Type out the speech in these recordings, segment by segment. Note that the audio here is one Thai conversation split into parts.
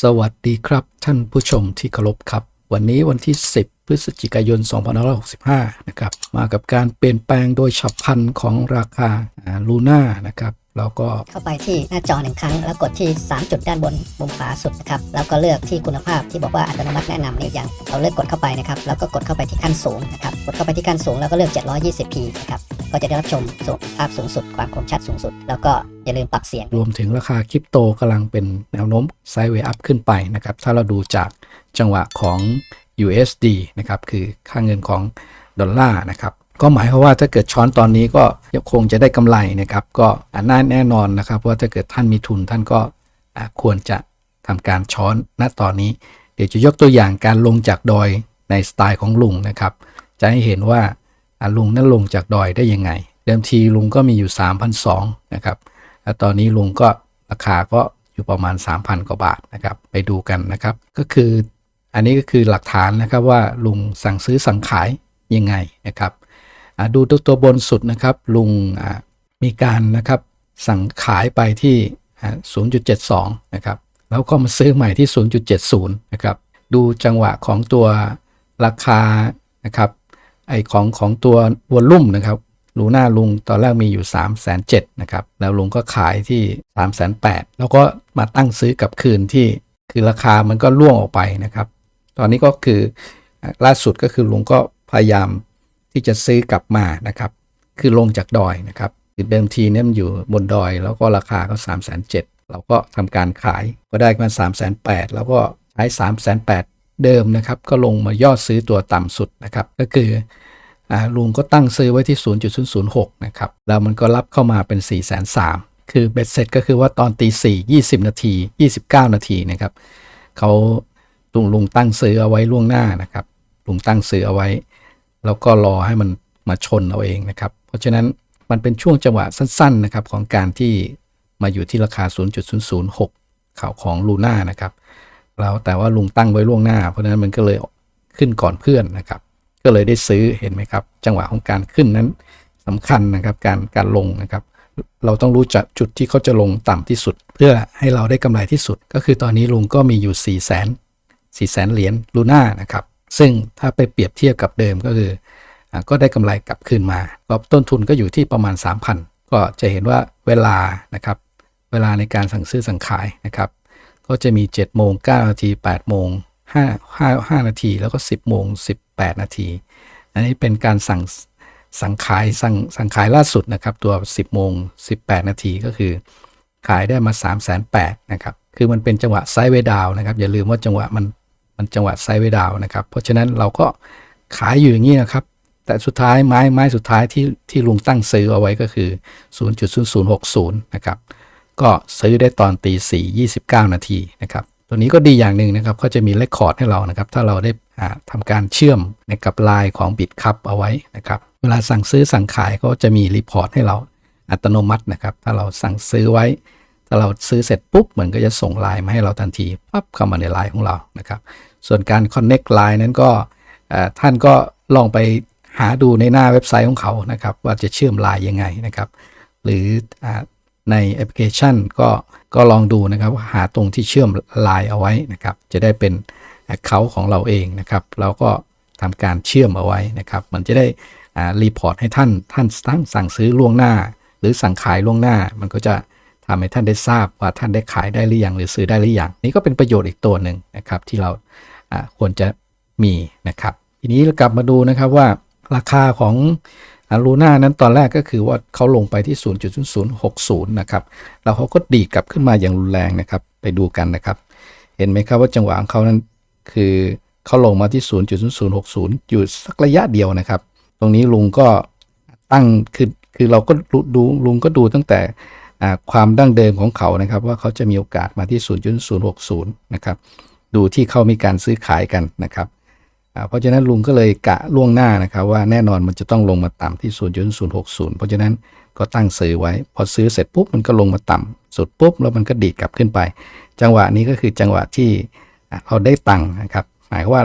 สวัสดีครับ ท่านผู้ชมที่เคารพครับ วันนี้วันที่ 10 พฤศจิกายน 2565 นะครับ มากับการเปลี่ยนแปลงโดยฉับพลันของราคาลูน่านะครับ แล้วก็เข้าไปที่หน้าจอหนึ่งครั้ง แล้วกดที่ 3 จุดด้านบนมุมขวาสุดนะครับแล้วก็เลือกที่คุณภาพที่บอกว่าอัตโนมัติแนะนำเนี่ยอย่างเราเลือกกดเข้าไปนะครับแล้วก็กดเข้าไปที่ขั้นสูงนะครับกดเข้าไปที่ขั้นสูงแล้วก็เลือก 720p นะครับก็จะได้รับชมสูงภาพสูงสุด ความคมชัดสูงสุด แล้วก็อย่าลืมปรับเสียง รวมถึงราคาคริปโตกำลังเป็นแนวโน้มไซด์เวย์อัพขึ้นไปนะครับถ้าเราดูจากจังหวะของ USD นะครับคือค่าเงินของดอลลาร์นะครับ ก็หมายความว่าถ้าเกิดช้อนตอนนี้ก็ยังคงจะได้กำไรนะครับ ก็อันน่าแน่นอนนะครับว่าถ้าเกิดท่านมีทุนท่านก็ควรจะทำการช้อนณตอนนี้ เดี๋ยวจะยกตัวอย่างการลงจากดอยในสไตล์ของลุงนะครับ จะให้เห็นว่าลุงนั้นลงจากดอยได้ยังไง เดิมทีลุงก็มีอยู่3,200นะครับแล้วตอนนี้ลุงก็ราคาก็อยู่ประมาณ 3,000 กว่าบาทนะครับ ไปดูกันนะครับ ก็คืออันนี้ก็คือหลักฐานนะครับว่าลุงสั่งซื้อสั่งขายยังไงนะครับ ดูตัวตัวบนสุดนะครับ ลุงมีการนะครับสั่งขายไปที่ 0.72 นะครับ แล้วก็มาซื้อใหม่ที่ 0.70 นะครับ ดูจังหวะของตัวราคานะครับไอของของตัววอลลุ่มนะครับลูน่าลุงตอนแรกมีอยู่ 3 7 0 0 0นะครับ แล้วลุงก็ขายที่ 3 8 0 0 0แล้วก็มาตั้งซื้อกับคืนที่คือราคามันก็ล่วงออกไปนะครับ ตอนนี้ก็คือล่าสุดก็คือลุงก็พยายาม ที่จะซื้อกลับมานะครับ คือลงจากดอยนะครับเดิมทีเนี่ยมันอยู่บนดอย แล้วก็ราคาก็3 7 0 0 0เเราก็ทำการขายก็ได้มา3 8 0 0 0แล้วก็ใช้3 8 0 0 0เดิมนะครับ ก็ลงมายอดซื้อตัวต่ำสุดนะครับ ก็คืออลุงก็ตั้งซื้อไว้ที่ 0.006 นะครับ แล้วมันก็รับเข้ามาเป็น 4 3 0 0 0คือเบ็ดเสร็จก็คือว่าตอนตี4 20 นาที 29 นาทีนะครับเขาลุงลุงตั้งซื้อเอาไว้ล่วงหน้านะครับ ลุงตั้งซื้อเอาไว้ แล้วก็รอให้มันมาชนเอาเองนะครับ เพราะฉะนั้นมันเป็นช่วงจังหวะสั้นๆนะครับของการที่มาอยู่ที่ราคา 0.006 ข่าวของลูน่านะครับ แล้วแต่ว่าลุงตั้งไว้ล่วงหน้า เพราะฉะนั้นมันก็เลยขึ้นก่อนเพื่อนนะครับ ก็เลยได้ซื้อเห็นไหมครับ จังหวะของการขึ้นนั้นสำคัญนะครับการการลงนะครับ เราต้องรู้จักจุดที่เขาจะลงต่ำที่สุด เพื่อให้เราได้กำไรที่สุด ก็คือตอนนี้ลุงก็มีอยู่4 0 0 0 0 0 4 0 0 0 0เหรียญลูน่านะครับ ซึ่งถ้าไปเปรียบเทียบกับเดิมก็คืออก็ได้กำไรกลับคืนมาก็ต้นทุนก็อยู่ที่ประมาณ 3,000 ก็จะเห็นว่าเวลานะครับเวลาในการสั่งซื้อสั่งขายนะครับ ก็จะมี 7 โมง 9 นาที 8 โมง 5 5 5 นาที แล้วก็ 10 โมง 18 นาที อันนี้เป็นการสั่งสั่งขายสั่งสั่งขายล่าสุดนะครับ ตัว 10 โมง 18 นาทีก็คือ ขายได้มา 3 8 0 0 0นะครับ คือมันเป็นจังหวะไซด์เวดาวนะครับ อย่าลืมว่าจังหวะมัน มันจังหวะไซด์เวดาวนะครับ เพราะฉะนั้นเราก็ขายอยู่อย่างนี้นะครับ แต่สุดท้ายไม้ไม้สุดท้ายที่ที่ลุงตั้งซื้อเอาไว้ก็คือ 0.0060 นะครับ ก็ซื้อได้ตอนตีสี่29 นาทีนะครับ ตัวนี้ก็ดีอย่างหนึ่งนะครับ ก็จะมีเลคคอร์ดให้เรานะครับ ถ้าเราได้อ่าทำการเชื่อมในกับลน์ของบิตคัพเอาไว้นะครับ เวลาสั่งซื้อสั่งขายก็จะมีรีพอร์ตให้เราอัตโนมัตินะครับ ถ้าเราสั่งซื้อไว้ ถ้าเราซื้อเสร็จปุ๊บ เหมือนก็จะส่งไลน์มาให้เราทันทีปั๊บเข้ามาในไลน์ของเรานะครับ ส่วนการ Connect ไลน์นั้นก็ท่านก็ลองไปหาดูในหน้าเว็บไซต์ของเขานะครับ ว่าจะเชื่อมไลน์ยังไงนะครับ หรืออในแอปพลิเคชันก็ก็ลองดูนะครับว่าหาตรงที่เชื่อมไลน์เอาไว้นะครับ จะได้เป็น Account ของเราเองนะครับ เราก็ทำการเชื่อมเอาไว้นะครับ มันจะได้รีพอร์ตให้ท่านท่านตั้งสั่งซื้อล่วงหน้า หรือสั่งขายล่วงหน้ามันก็จะ ทำให้ท่านได้ทราบว่าท่านได้ขายได้หรือยังหรือซื้อได้หรือยังนี่ก็เป็นประโยชน์อีกตัวหนึ่งนะครับที่เราควรจะมีนะครับ ทีนี้เรากลับมาดูนะครับว่าราคาของลูน่านั้นตอนแรกก็คือว่าเขาลงไปที่ 0.0060 นะครับ แล้วเขาก็ดีดกลับขึ้นมาอย่างรุนแรงนะครับ ไปดูกันนะครับ เห็นไหมครับว่าจังหวะของเขานั้นคือเขาลงมาที่ 0.0060 อยู่สักระยะเดียวนะครับ ตรงนี้ลุงก็ตั้งคือคือเราก็ดูลุงก็ดูตั้งแต่ ความดั้งเดิมของเขานะครับ ว่าเขาจะมีโอกาสมาที่ 0.060 นะครับ ดูที่เขามีการซื้อขายกันนะครับเพราะฉะนั้นลุงก็เลยกะล่วงหน้านะครับ ว่าแน่นอนมันจะต้องลงมาต่ำที่ 0.060 เพราะฉะนั้นก็ตั้งซื้อไว้ พอซื้อเสร็จปุ๊บมันก็ลงมาต่ำสุดปุ๊บแล้วมันก็ดีดกลับขึ้นไป จังหวะนี้ก็คือจังหวะที่เราได้ตังค์นะครับ หมายความว่า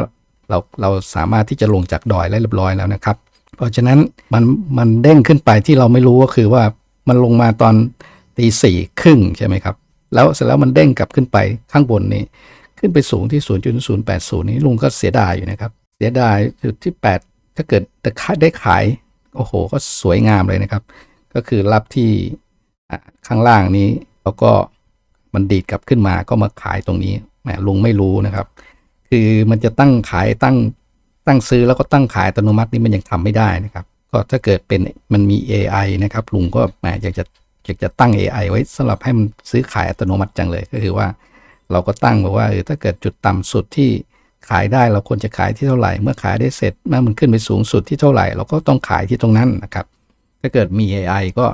เราเราสามารถที่จะลงจากดอยได้เรียบร้อยแล้วนะครับ เพราะฉะนั้นมันมันเด้งขึ้นไปที่เราไม่รู้ก็คือว่ามันลงมาตอน ตีสี่ครึ่งใช่ไหมครับ แล้วเสร็จแล้วมันเด้งกลับขึ้นไปข้างบนนี่ขึ้นไปสูงที่ 0.080 นี้ลุงก็เสียดายอยู่นะครับ เสียดายจุดที่ 8 ถ้าเกิดแต่ค่าได้ขาย โอ้โห ก็สวยงามเลยนะครับ ก็คือรับที่ข้างล่างนี้แล้วก็มันดีดกลับขึ้นมาก็มาขายตรงนี้แหมลุงไม่รู้นะครับ คือมันจะตั้งขายตั้งตั้งซื้อแล้วก็ตั้งขายอัตโนมัตินี่มันยังทำไม่ได้นะครับ ก็ถ้าเกิดเป็นมันมี AI นะครับลุงก็แหมอยากจะ อยากจะตั้ง AI ไว้สำหรับให้มันซื้อขายอัตโนมัติจังเลย ก็คือว่า เราก็ตั้งบอกว่าเออถ้าเกิดจุดต่ำสุดที่ขายได้เราควรจะขายที่เท่าไหร่ เมื่อขายได้เสร็จเมื่อมันขึ้นไปสูงสุดที่เท่าไหร่ เราก็ต้องขายที่ตรงนั้นนะครับ ถ้าเกิดมี AI ก็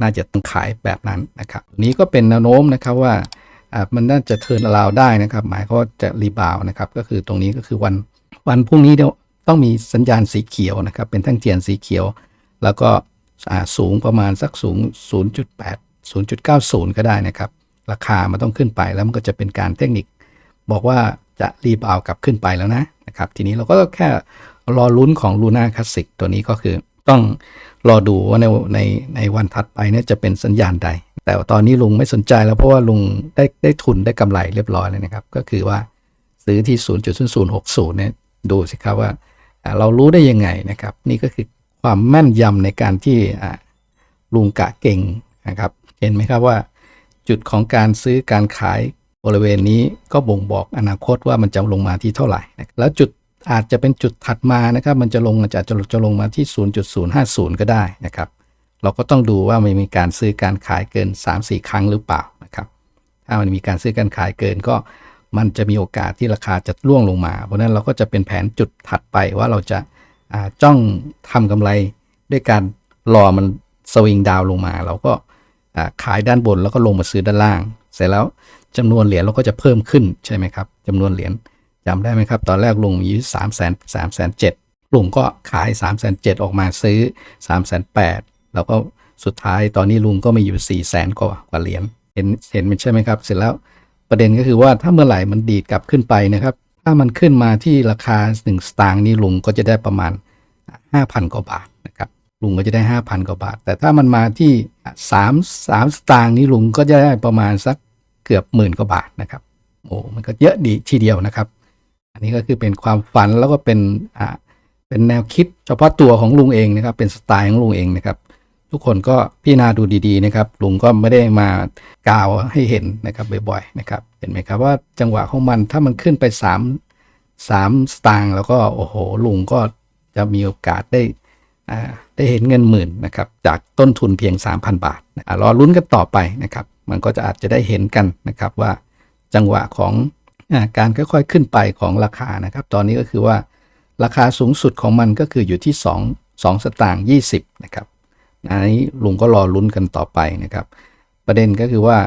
น่าจะต้องขายแบบนั้นนะครับ นี้ก็เป็นแนวโน้มนะครับว่ามันน่าจะเทิร์นอราวได้นะครับ หมายความว่าจะรีบาวนะครับ ก็คือตรงนี้ก็คือวันวันพรุ่งนี้เดี๋ยวต้องมีสัญญาณสีเขียวนะครับ เป็นแท่งเทียนสีเขียว แล้วก็ สูงประมาณสักสูง 0.8 0.90 ก็ได้นะครับ ราคามันต้องขึ้นไปแล้วมันก็จะเป็นการเทคนิค บอกว่าจะรีบเอากลับขึ้นไปแล้วนะนะครับ ทีนี้เราก็แค่รอลุ้นของ Luna Classic ตัวนี้ก็คือต้องรอดูว่าในในในวันถัดไปเนี่ยจะเป็นสัญญาณใด แต่ตอนนี้ลุงไม่สนใจแล้วเพราะว่าลุงได้ได้ทุนได้กำไรเรียบร้อยเลยนะครับ ก็คือว่าซื้อที่ 0.0060เนี่ยดูสิครับว่าเรารู้ได้ยังไงนะครับ นี่ก็คือ ความแม่นยำในการที่ลุงกะเก่งนะครับ เห็นไหมครับว่า จุดของการซื้อการขายบริเวณนี้ก็บ่งบอกอนาคตว่ามันจะลงมาที่เท่าไหร่ แล้วจุดอาจจะเป็นจุดถัดมานะครับ มันจะลงอาจจะจะลงมาที่ 0.050 ก็ได้นะครับ เราก็ต้องดูว่ามันมีการซื้อการขายเกิน 3-4 ครั้งหรือเปล่านะครับ ถ้ามันมีการซื้อการขายเกินก็มันจะมีโอกาสที่ราคาจะร่วงลงมา เพราะนั้นเราก็จะเป็นแผนจุดถัดไปว่าเราจะ จ้องทำกำไรด้วยการรอมันสวิงดาวลงมา เราก็ขายด้านบนแล้วก็ลงมาซื้อด้านล่าง เสร็จแล้วจำนวนเหรียญเราก็จะเพิ่มขึ้นใช่ไหมครับจำนวนเหรียญจำได้ไหมครับ ตอนแรกลงมีสามแสนสามแสนเจ็ดลุงก็ขาย3ามแสนเจ็ดออกมาซื้อ3ามแสนแปดแล้วก็สุดท้ายตอนนี้ลุงก็มีอยู่4ี่แสนกว่ากว่าเหรียญเห็นเห็นมันใช่ไหมครับ เสร็จแล้วประเด็นก็คือว่าถ้าเมื่อไหร่มันดีดกลับขึ้นไปนะครับ ถ้ามันขึ้นมาที่ราคา 1 สตางค์นี่ลุงก็จะได้ประมาณ 5,000 กว่าบาทนะครับลุงก็จะได้ 5,000 กว่าบาท แต่ถ้ามันมาที่ 3 3 สตางค์นี่ลุงก็จะได้ประมาณสักเกือบหมื่นกว่าบาทนะครับโอ้มันก็เยอะดีทีเดียวนะครับ อันนี้ก็คือเป็นความฝันแล้วก็เป็นอ่าเป็นแนวคิดเฉพาะตัวของลุงเองนะครับ เป็นสไตล์ของลุงเองนะครับ ทุกคนก็พิจารณาดูดีๆนะครับลุงก็ไม่ได้มากล่าวให้เห็นนะครับบ่อยๆนะครับเห็นไหมครับว่าจังหวะของมันถ้ามันขึ้นไป 3 3สตางค์แล้วก็โอ้โหลุงก็จะมีโอกาสได้ได้เห็นเงินหมื่นนะครับจากต้นทุนเพียง 3,000 บาทรอลุ้นกันต่อไปนะครับ มันก็จะอาจจะได้เห็นกันนะครับว่าจังหวะของอการค่อยๆขึ้นไปของราคานะครับ ตอนนี้ก็คือว่าราคาสูงสุดของมันก็คืออยู่ที่ 2 2 สตางค์20นะครับ อันนี้ลุงก็รอลุ้นกันต่อไปนะครับ ประเด็นก็คือว่า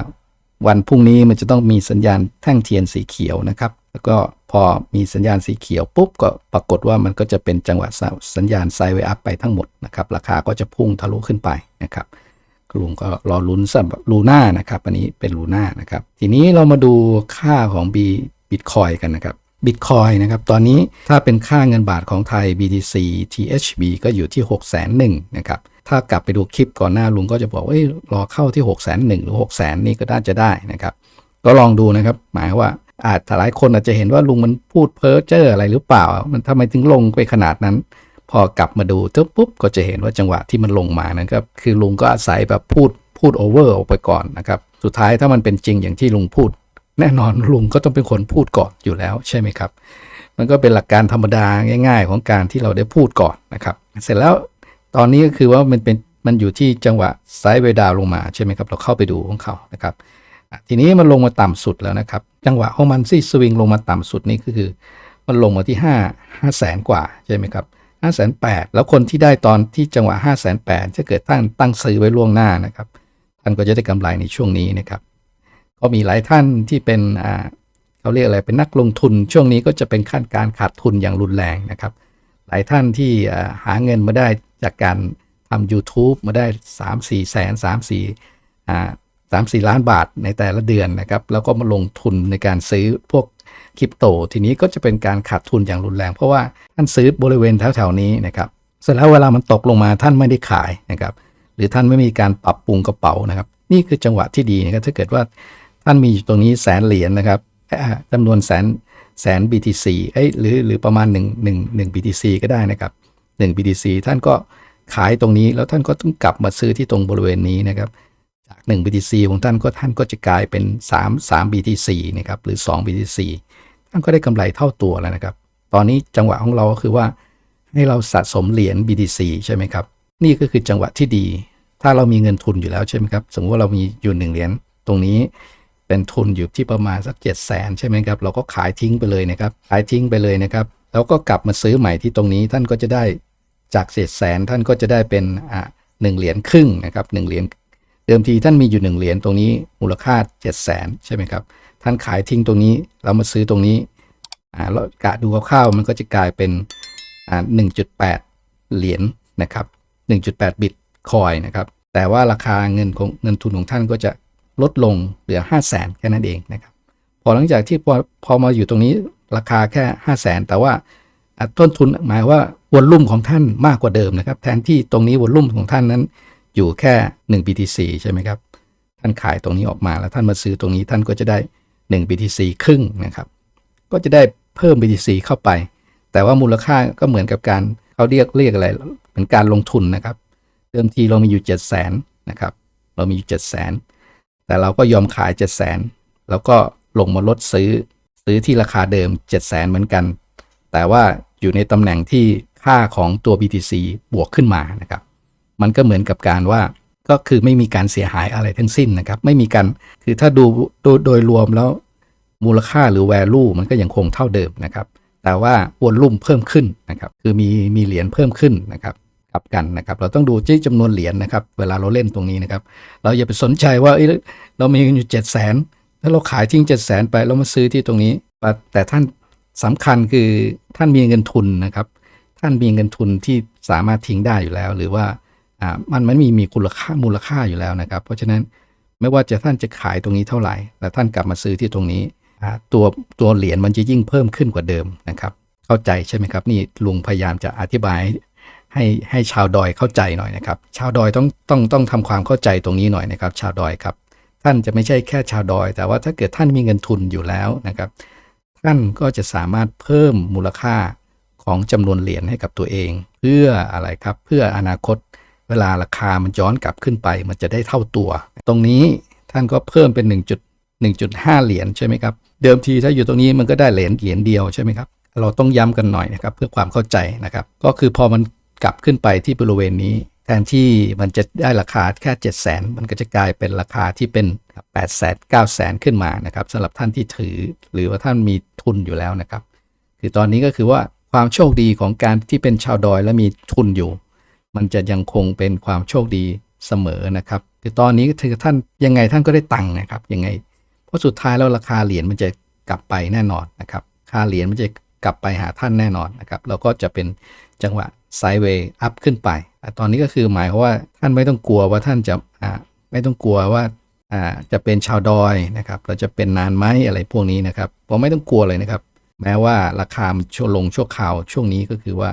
วันพรุ่งนี้มันจะต้องมีสัญญาณแท่งเทียนสีเขียวนะครับ แล้วก็พอมีสัญญาณสีเขียวปุ๊บก็ปรากฏว่ามันก็จะเป็นจังหวะสัญญาณไซด์เวอัพไปทั้งหมดนะครับ ราคาก็จะพุ่งทะลุขึ้นไปนะครับลุงก็รอลุ้นสำหรับลูน่านะครับอันนี้เป็นลูน่านะครับ ทีนี้เรามาดูค่าของ B บิตคอยกันนะครับบิตคอยนะครับตอนนี้ถ้าเป็นค่าเงินบาทของไทย BTC THB ก็อยู่ที่6 1 0 0 0 0 นะครับ ถ้ากลับไปดูคลิปก่อนหน้าลุงก็จะบอกว่าเอ้ยรอเข้าที่6 1 0 0 0 หรือ 6 0 0 0 0 นี่ก็น่าจะได้นะครับ ก็ลองดูนะครับ หมายว่าอาจหลายคนอาจจะเห็นว่าลุงมันพูดเพ้อเจ้ออะไรหรือเปล่า มันทำไมถึงลงไปขนาดนั้น พอกลับมาดูปุ๊บปุ๊บก็จะเห็นว่าจังหวะที่มันลงมานั้นก็คือลุงก็อาศัยแบบพูดพูดโอเวอร์ออกไปก่อนนะครับ สุดท้ายถ้ามันเป็นจริงอย่างที่ลุงพูด แน่นอนลุงก็ต้องเป็นคนพูดก่อนอยู่แล้วใช่ไหมครับ มันก็เป็นหลักการธรรมดาง่าย ๆ ของการที่เราได้พูดก่อนนะครับ เสร็จแล้ว ตอนนี้ก็คือว่ามันเป็นมันอยู่ที่จังหวะไซด์เวดาวลงมาใช่ไหมครับ เราเข้าไปดูของเขานะครับ ทีนี้มันลงมาต่ำสุดแล้วนะครับ จังหวะของมันที่สวิงลงมาต่ำสุดนี่ก็คือ มันลงมาที่5 5แสนกว่าใช่ไหมครับ5 8 0 0 0แแล้วคนที่ได้ตอนที่จังหวะ5 8 0 0 0ถ้าเกิดตั้งตั้งซื้อไว้ล่วงหน้านะครับท่านก็จะได้กำไรในช่วงนี้นะครับก็มีหลายท่านที่เป็นอ่าเขาเรียกอะไรเป็นนักลงทุนช่วงนี้ก็จะเป็นขั้นการขาดทุนอย่างรุนแรงนะครับ หลายท่านที่หาเงินมาได้จากการทำ YouTube มาได้ 3 4 แสน 3 4อ่าสามสี่ล้านบาทในแต่ละเดือนนะครับ แล้วก็มาลงทุนในการซื้อพวกคริปโต ทีนี้ก็จะเป็นการขาดทุนอย่างรุนแรง เพราะว่าท่านซื้อบริเวณแถวๆนี้นะครับเสร็จแล้วเวลามันตกลงมาท่านไม่ได้ขายนะครับ หรือท่านไม่มีการปรับปรุงกระเป๋านะครับ นี่คือจังหวะที่ดีนะครับถ้าเกิดว่าท่านมีอยู่ตรงนี้แสนเหรียญนะครับอ่าจำนวนแสน แสน BTC เอ้ยหรือหรือประมาณ 1 1 1 BTC ก็ได้นะครับ 1 BTC ท่านก็ขายตรงนี้แล้วท่านก็ต้องกลับมาซื้อที่ตรงบริเวณนี้นะครับ จาก 1 BTC ของท่านก็ท่านก็จะกลายเป็น 3 3 BTC นะครับหรือ 2 BTC ท่านก็ได้กำไรเท่าตัวแล้วนะครับ ตอนนี้จังหวะของเราก็คือว่าให้เราสะสมเหรียญ BTC ใช่ไหมครับ นี่ก็คือจังหวะที่ดี ถ้าเรามีเงินทุนอยู่แล้วใช่ไหมครับ สมมติว่าเรามีอยู่หนึ่งเหรียญตรงนี้ เป็นทุนอยู่ที่ประมาณสักเจ็ดแสนใช่ไหมครับ เราก็ขายทิ้งไปเลยนะครับ ขายทิ้งไปเลยนะครับ แล้วก็กลับมาซื้อใหม่ที่ตรงนี้ท่านก็จะได้จากเศษแสนท่านก็จะได้เป็นอ่าหนึ่งเหรียญครึ่งนะครับหนึ่งเหรียญเดิมทีท่านมีอยู่หนึ่งเหรียญตรงนี้มูลค่า7 0 0แสนใช่ไหมครับ ท่านขายทิ้งตรงนี้เรามาซื้อตรงนี้อ่าแล้วกะดูคร่าวๆมันก็จะกลายเป็นอ่า1.8 เหรียญนะครับ1.8 บิตคอยนะครับแต่ว่าราคาเงินของเงินทุนของท่านก็จะ ลดลงเหลือ 5 0 0แสนแค่นั้นเองนะครับ พอหลังจากที่พอพอมาอยู่ตรงนี้ราคาแค่ 5 0 0แสนแต่ว่าต้นทุนหมายว่าวอลลุ่มของท่านมากกว่าเดิมนะครับ แทนที่ตรงนี้วอลลุ่มของท่านนั้นอยู่แค่ 1 BTC ใช่ไหมครับ ท่านขายตรงนี้ออกมาแล้วท่านมาซื้อตรงนี้ท่านก็จะได้ 1 BTC ครึ่งนะครับ ก็จะได้เพิ่ม BTC เข้าไป แต่ว่ามูลค่าก็เหมือนกับการเขาเรียกเรียกอะไรเป็นการลงทุนนะครับ เดิมทีเรามีอยู่ 7 0 0 0 0นนะครับ เรามีอยู่ 7 0 0 0 0น แต่เราก็ยอมขาย 7 0 0 0 0นแล้วก็ลงมาลดซื้อ ซื้อที่ราคาเดิม 7 0 0 0 0นเหมือนกัน แต่ว่าอยู่ในตำแหน่งที่ค่าของตัว BTC บวกขึ้นมานะครับ มันก็เหมือนกับการว่าก็คือไม่มีการเสียหายอะไรทั้งสิ้นนะครับ ไม่มีการคือถ้าดูโดโดยรวมแล้วมูลค่าหรือ value มันก็ยังคงเท่าเดิมนะครับ แต่ว่าวอลลุ่มเพิ่มขึ้นนะครับ คือมีมีเหรียญเพิ่มขึ้นนะครับ กลับกันนะครับ เราต้องดูที่จำนวนเหรียญนะครับ เวลาเราเล่นตรงนี้นะครับ เราอย่าไปสนใจว่าเอ้ยเรามีอยู่เจ็ดแสนแล้วเราขายทิ้งเจ็ดแสนไปแล้วมาซื้อที่ตรงนี้ แต่ท่านสำคัญคือท่านมีเงินทุนนะครับ ท่านมีเงินทุนที่สามารถทิ้งได้อยู่แล้ว หรือว่าอ่ามันมันมีมีคุณค่ามูลค่าอยู่แล้วนะครับ เพราะฉะนั้นไม่ว่าจะท่านจะขายตรงนี้เท่าไหร่ แต่ท่านกลับมาซื้อที่ตรงนี้ตัวตัวเหรียญมันจะยิ่งเพิ่มขึ้นกว่าเดิมนะครับ เข้าใจใช่ไหมครับ นี่ลุงพยายามจะอธิบาย ให้ให้ชาวดอยเข้าใจหน่อยนะครับ ชาวดอยต้องต้องต้องทำความเข้าใจตรงนี้หน่อยนะครับ ชาวดอยครับ ท่านจะไม่ใช่แค่ชาวดอย แต่ว่าถ้าเกิดท่านมีเงินทุนอยู่แล้วนะครับ ท่านก็จะสามารถเพิ่มมูลค่าของจำนวนเหรียญให้กับตัวเอง เพื่ออะไรครับ เพื่ออนาคต เวลาราคามันย้อนกลับขึ้นไป มันจะได้เท่าตัว ตรงนี้ท่านก็เพิ่มเป็น 1.1.5 เหรียญใช่ไหมครับเดิมทีถ้าอยู่ตรงนี้มันก็ได้เหรียญเหรียญเดียวใช่ไหมครับเราต้องย้ำกันหน่อยนะครับ เพื่อความเข้าใจนะครับ ก็คือพอมัน กลับขึ้นไปที่บริเวณนี้ แทนที่มันจะได้ราคาแค่ 7 0 0 0 0 0มันก็จะกลายเป็นราคาที่เป็น 8 0 0 0 0 9 0 0 0 ขึ้นมานะครับสำหรับท่านที่ถือหรือว่าท่านมีทุนอยู่แล้วนะครับ คือตอนนี้ก็คือว่าความโชคดีของการที่เป็นชาวดอยและมีทุนอยู่ มันจะยังคงเป็นความโชคดีเสมอนะครับ คือตอนนี้คือท่านยังไงท่านก็ได้ตังค์นะครับยังไง เพราะสุดท้ายแล้วราคาเหรียญมันจะกลับไปแน่นอนนะครับ ค่าเหรียญมันจะกลับไปหาท่านแน่นอนนะครับแล้วก็จะเป็นจังหวะ ไซด์เวย์อัพขึ้นไปแต่ตอนนี้ก็คือหมายความว่าท่านไม่ต้องกลัวว่าท่านจะไม่ต้องกลัวว่าจะเป็นชาวดอยนะครับเราจะเป็นนานไหมอะไรพวกนี้นะครับผมไม่ต้องกลัวเลยนะครับ แม้ว่าราคาชั่วลงชั่วคราวช่วงนี้ก็คือว่า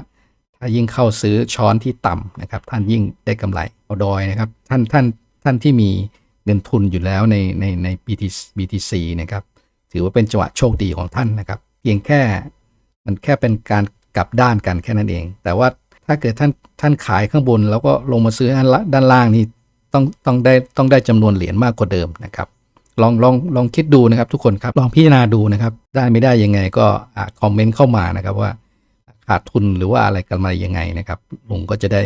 ถ้ายิ่งเข้าซื้อช้อนที่ต่ำนะครับ ท่านยิ่งได้กำไรเอาดอยนะครับ ท่านท่านท่านที่มีเงินทุนอยู่แล้วในในใน BTC BTC นะครับ ถือว่าเป็นจังหวะโชคดีของท่านนะครับ เพียงแค่มันแค่เป็นการกลับด้านกันแค่นั้นเอง แต่ว่า ถ้าเกิดท่านท่านขายข้างบน แล้วก็ลงมาซื้อด้านล่างนี่ต้องต้องได้ต้องได้จำนวนเหรียญมากกว่าเดิมนะครับลองลองลองคิดดูนะครับ ทุกคนครับลองพิจารณาดูนะครับ ได้ไม่ได้ยังไงก็คอมเมนต์เข้ามานะครับว่าขาดทุนหรือว่าอะไรกันมายังไงนะครับลุงก็จะได้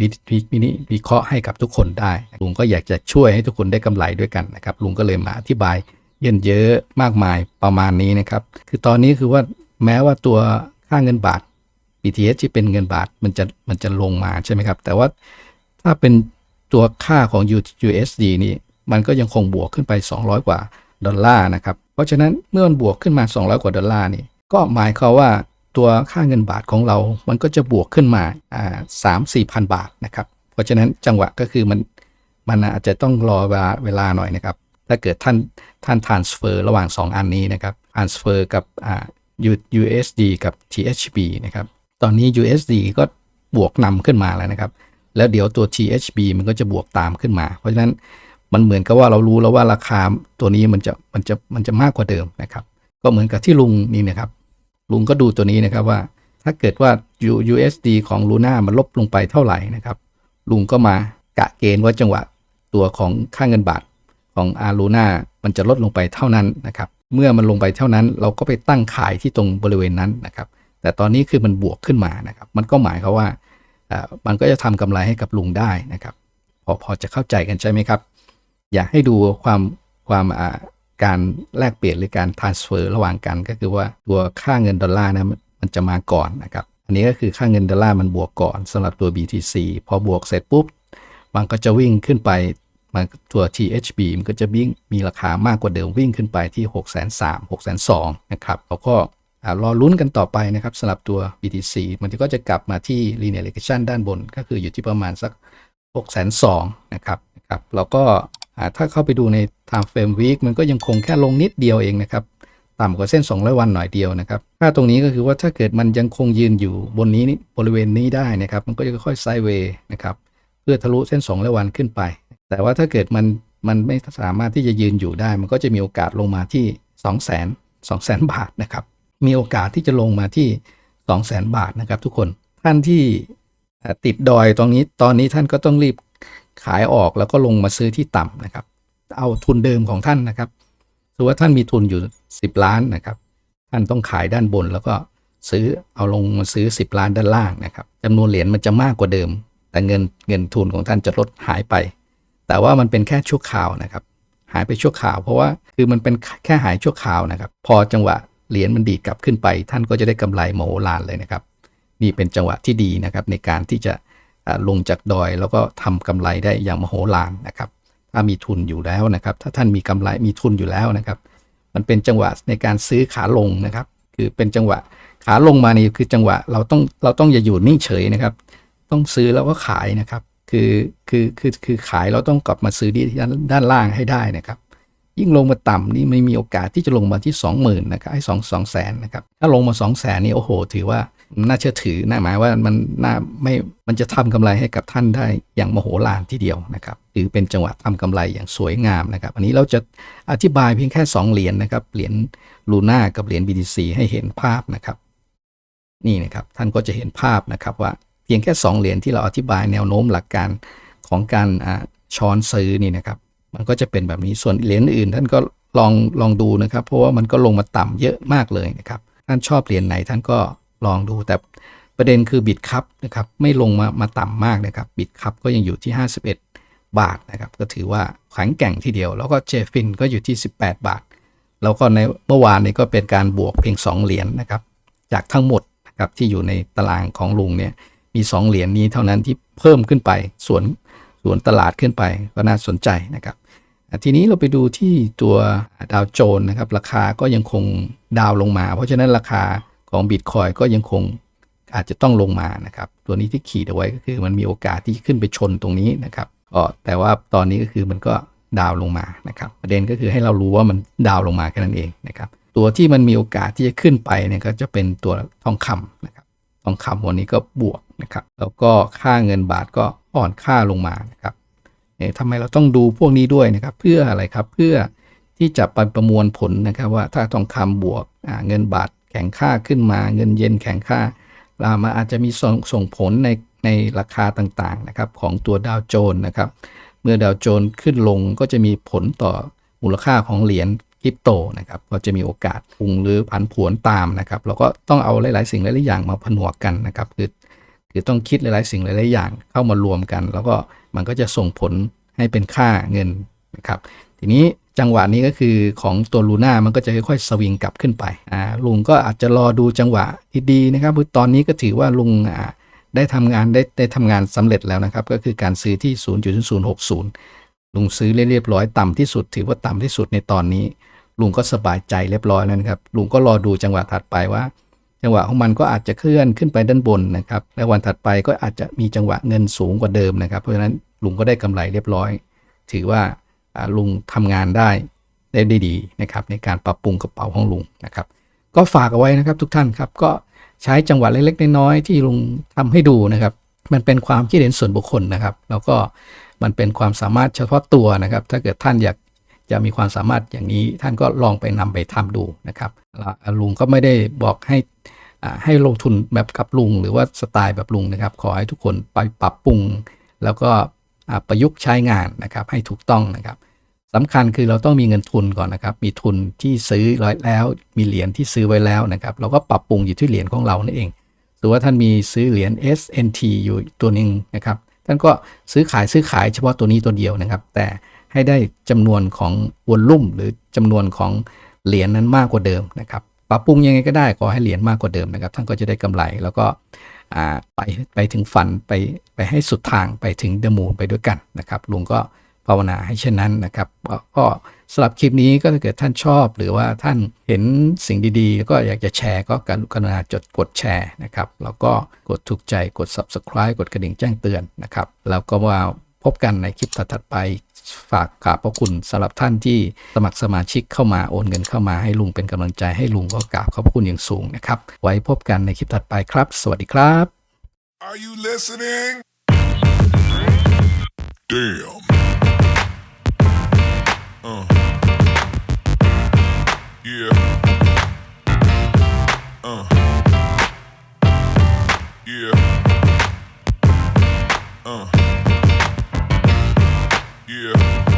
วิวิวินิวิเคราะห์ให้กับทุกคนได้ลุงก็อยากจะช่วยให้ทุกคนได้กำไรด้วยกันนะครับลุงก็เลยมาอธิบายเยินเยอะมากมายประมาณนี้นะครับ คือตอนนี้คือว่าแม้ว่าตัวค่าเงินบาท BTS ที่เป็นเงินบาทมันจะมันจะลงมาใช่ไหมครับ แต่ว่าถ้าเป็นตัวค่าของ USD นี่มันก็ยังคงบวกขึ้นไป 200 กว่าดอลลาร์นะครับ เพราะฉะนั้นเมื่อมันบวกขึ้นมา 200 กว่าดอลลาร์นี่ก็หมายความว่าตัวค่าเงินบาทของเรา มันก็จะบวกขึ้นมาอ่าสามสี่พันบาทนะครับ เพราะฉะนั้นจังหวะก็คือมันมันอาจจะต้องรอเวลาเวลาหน่อยนะครับ ถ้าเกิดท่านท่าน transfer ระหว่าง 2 อันนี้นะครับ transfer กับอ่า USD กับ THB นะครับ ตอนนี้ USD ก็บวกนำขึ้นมาแล้วนะครับ แล้วเดี๋ยวตัว THB มันก็จะบวกตามขึ้นมา เพราะฉะนั้นมันเหมือนกับว่าเรารู้แล้วว่าราคาตัวนี้มันจะมันจะมันจะมากกว่าเดิมนะครับ ก็เหมือนกับที่ลุงนี่นะครับ ลุงก็ดูตัวนี้นะครับว่า ถ้าเกิดว่า USD ของลูน่ามันลบลงไปเท่าไหร่นะครับ ลุงก็มากะเกณฑ์ว่าจังหวะตัวของค่าเงินบาทของอารูน่ามันจะลดลงไปเท่านั้นนะครับ เมื่อมันลงไปเท่านั้นเราก็ไปตั้งขายที่ตรงบริเวณนั้นนะครับ แต่ตอนนี้คือมันบวกขึ้นมานะครับ มันก็หมายความว่ามันก็จะทำกำไรให้กับลุงได้นะครับ พอพอจะเข้าใจกันใช่ไหมครับ อยากให้ดูความความการแลกเปลี่ยนหรือการ transfer ระหว่างกัน ก็คือว่าตัวค่าเงินดอลลาร์นะมันจะมาก่อนนะครับ อันนี้ก็คือค่าเงินดอลลาร์มันบวกก่อนสำหรับตัว BTC พอบวกเสร็จปุ๊บมันก็จะวิ่งขึ้นไปมันตัว THB มันก็จะวิ่งมีราคามากกว่าเดิมวิ่งขึ้นไปที่ 6 3 0 0 0 6 2 0 0 0นะครับแล้วก็ รอลุ้นกันต่อไปนะครับสำหรับตัว BTC มันก็จะกลับมาที่ linear regression ด้านบน ก็คืออยู่ที่ประมาณสัก6 2 0 0 0นะครับนะครับแล้วก็ถ้าเข้าไปดูใน time frame week มันก็ยังคงแค่ลงนิดเดียวเองนะครับ ต่ำกว่าเส้น 200 วันหน่อยเดียวนะครับค่าตรงนี้ก็คือว่าถ้าเกิดมันยังคงยืนอยู่บนนี้นี่บริเวณนี้ได้นะครับ มันก็จะค่อยไซด์เวย์นะครับเพื่อทะลุเส้น 200 วันขึ้นไป แต่ว่าถ้าเกิดมันมันไม่สามารถที่จะยืนอยู่ได้ มันก็จะมีโอกาสลงมาที่ 2 0 0 0 0 0 2 0 0 0 0บาทนะครับ มีโอกาสที่จะลงมาที่ 2 0 0 0 0 0 บาทนะครับทุกคนท่านที่ติดดอยตรงนี้ตอนนี้ท่านก็ต้องรีบขายออกแล้วก็ลงมาซื้อที่ต่ำนะครับ เอาทุนเดิมของท่านนะครับสมมติว่าท่านมีทุนอยู่ 10 ล้านนะครับ ท่านต้องขายด้านบนแล้วก็ซื้อเอาลงมาซื้อ 10 ล้านด้านล่างนะครับจำนวนเหรียญมันจะมากกว่าเดิม แต่เงินเงินทุนของท่านจะลดหายไป แต่ว่ามันเป็นแค่ชั่วคราวนะครับ หายไปชั่วคราว เพราะว่าคือมันเป็นแค่หายชั่วคราวนะครับ พอจังหวะ เหรียญมันดีดกลับขึ้นไป ท่านก็จะได้กำไรโมโหลานเลยนะครับ นี่เป็นจังหวะที่ดีนะครับในการที่จะลงจากดอยแล้วก็ทำกำไรได้อย่างมโหฬารนะครับ ถ้ามีทุนอยู่แล้วนะครับ ถ้าท่านมีกำไรมีทุนอยู่แล้วนะครับ มันเป็นจังหวะในการซื้อขาลงนะครับ คือเป็นจังหวะขาลงมานี่คือจังหวะเราต้องเราต้องอย่าอยู่นิ่งเฉยนะครับ ต้องซื้อแล้วก็ขายนะครับ คือคือคือคือขายเราต้องกลับมาซื้อที่ด้านด้านล่างให้ได้นะครับ ยิ่งลงมาต่ำนี่ไม่มีโอกาสที่จะลงมาที่ 20,000นะครับไอ้สองสองแสนนะครับถ้าลงมา 2 0 0แสนนี่โอ้โห ถือว่าน่าเชื่อถือนะหมายว่ามันน่าไม่มันจะทำกำไรให้กับท่านได้อย่างมโหฬารทีเดียวนะครับถือเป็นจังหวะทำกำไรอย่างสวยงามนะครับ อันนี้เราจะอธิบายเพียงแค่ 2 เหรียญนะครับเหรียญลูน่ากับเหรียญ BTC ให้เห็นภาพนะครับ นี่นะครับท่านก็จะเห็นภาพนะครับว่าเพียงแค่ 2 เหรียญที่เราอธิบายแนวโน้มหลักการของการอ่าช้อนซื้อนี่นะครับ มันก็จะเป็นแบบนี้ส่วนเหรียญอื่นท่านก็ลองลองดูนะครับ เพราะว่ามันก็ลงมาต่ำเยอะมากเลยนะครับท่านชอบเหรียญไหนท่านก็ลองดูแต่ประเด็นคือบิตคัพนะครับไม่ลงมามาต่ำมากนะครับบิตคัพก็ยังอยู่ที่ 51 บาทนะครับก็ถือว่าแข็งแกร่งทีเดียว แล้วก็เจฟินก็อยู่ที่ 18 บาท แล้วก็ในเมื่อวานนี้ก็เป็นการบวกเพียง 2 เหรียญนะครับจากทั้งหมดนะครับที่อยู่ในตารางของลุงเนี่ยมี 2 เหรียญนี้เท่านั้นที่เพิ่มขึ้นไปส่วน ส่วนตลาดขึ้นไปก็น่าสนใจนะครับทีนี้เราไปดูที่ตัวดาวโจนส์นะครับราคาก็ยังคงดาวลงมา เพราะฉะนั้นราคาของบิตคอยก็ยังคงอาจจะต้องลงมานะครับตัวนี้ที่ขีดเอาไว้ก็คือมันมีโอกาสที่ขึ้นไปชนตรงนี้นะครับก็แต่ว่าตอนนี้ก็คือมันก็ดาวลงมานะครับประเด็นก็คือให้เรารู้ว่ามันดาวลงมาแค่นั้นเองนะครับตัวที่มันมีโอกาสที่จะขึ้นไปเนี่ยก็จะเป็นตัวทองคำนะครับทองคำวันนี้ก็บวกนะครับแล้วก็ค่าเงินบาทก็ อ่อนค่าลงมานะครับเอ๊ะทำไมเราต้องดูพวกนี้ด้วยนะครับ เพื่ออะไรครับเพื่อที่จะไปประมวลผลนะครับว่าถ้าทองคำบวกเงินบาทแข็งค่าขึ้นมา เงินเยนแข็งค่าอ่ามันอาจจะมีส่งส่งผลในในราคาต่างๆนะครับของตัวดาวโจนส์นะครับ เมื่อดาวโจนส์ขึ้นลงก็จะมีผลต่อมูลค่าของเหรียญคริปโตนะครับก็จะมีโอกาสพุ่งหรือผันผวนตามนะครับ เราก็ต้องเอาหลาย ๆ สิ่งหลายๆอย่างมาผนวกกันนะครับ คือ คือต้องคิดหลาย ๆ สิ่งหลาย ๆ อย่างเข้ามารวมกัน แล้วก็มันก็จะส่งผลให้เป็นค่าเงินนะครับทีนี้จังหวะนี้ก็คือของตัวลูน่ามันก็จะค่อยๆสวิงกลับขึ้นไปอ่าลุงก็อาจจะรอดูจังหวะดีๆนะครับตอนนี้ก็ถือว่าลุงอ่าได้ทำงานได้ได้ทำงานสำเร็จแล้วนะครับ ก็คือการซื้อที่ 0.060 ลุงซื้อเรียบร้อยต่ำที่สุด ถือว่าต่ำที่สุดในตอนนี้ ลุงก็สบายใจเรียบร้อยแล้วนะครับ ลุงก็รอดูจังหวะถัดไปว่า จังหวะของมันก็อาจจะเคลื่อนขึ้นไปด้านบนนะครับ และวันถัดไปก็อาจจะมีจังหวะเงินสูงกว่าเดิมนะครับ เพราะฉะนั้นลุงก็ได้กำไรเรียบร้อย ถือว่าลุงทำงานได้ได้ดีนะครับ ในการปรับปรุงกระเป๋าของลุงนะครับ ก็ฝากเอาไว้นะครับทุกท่านครับก็ใช้จังหวะเล็กๆน้อยๆที่ลุงทำให้ดูนะครับ มันเป็นความคิดเห็นส่วนบุคคลนะครับ แล้วก็มันเป็นความสามารถเฉพาะตัวนะครับ ถ้าเกิดท่านอยากจะมีความสามารถอย่างนี้ท่านก็ลองไปนำไปทำดูนะครับ ลุงก็ไม่ได้บอกให้ให้ลงทุนแบบกับลุง หรือว่าสไตล์แบบลุงนะครับ ขอให้ทุกคนไปปรับปรุง แล้วก็ประยุกต์ใช้งานนะครับ ให้ถูกต้องนะครับสำคัญคือเราต้องมีเงินทุนก่อนนะครับ มีทุนที่ซื้อไว้แล้ว มีเหรียญที่ซื้อไว้แล้วนะครับ เราก็ปรับปรุงอยู่ที่เหรียญของเรานั่นเองหรือว่าท่านมีซื้อเหรียญ SNT อยู่ตัวหนึ่งนะครับ ท่านก็ซื้อขายซื้อขายเฉพาะตัวนี้ตัวเดียวนะครับ แต่ให้ได้จำนวนของวอลลุ่มหรือจำนวนของ เหรียญนั้นมากกว่าเดิมนะครับปรับปรุงยังไงก็ได้ขอให้เหรียญมากกว่าเดิมนะครับ ท่านก็จะได้กำไรแล้วก็ไปไปถึงฝันไปไปให้สุดทางไปถึงเดมูนไปด้วยกันนะครับลุงก็ภาวนาให้เช่นนั้นนะครับก็สำหรับคลิปนี้ก็ถ้าเกิดท่านชอบ หรือว่าท่านเห็นสิ่งดีๆ ก็อยากจะแชร์ก็กรุณาจดกดแชร์นะครับแล้วก็กดถูกใจกด subscribe กดกระดิ่งแจ้งเตือนนะครับแล้วก็มา พบกันในคลิปถัดไป ฝากขอบพระคุณสำหรับท่านที่สมัครสมาชิกเข้ามาโอนเงินเข้ามาให้ลุงเป็นกำลังใจให้ลุงก็กราบขอบพระคุณอย่างสูงนะครับ ไว้พบกันในคลิปถัดไปครับ สวัสดีครับ Are you listening? Damn. Uh. Yeah. Uh. Yeah. Uh. Yeah.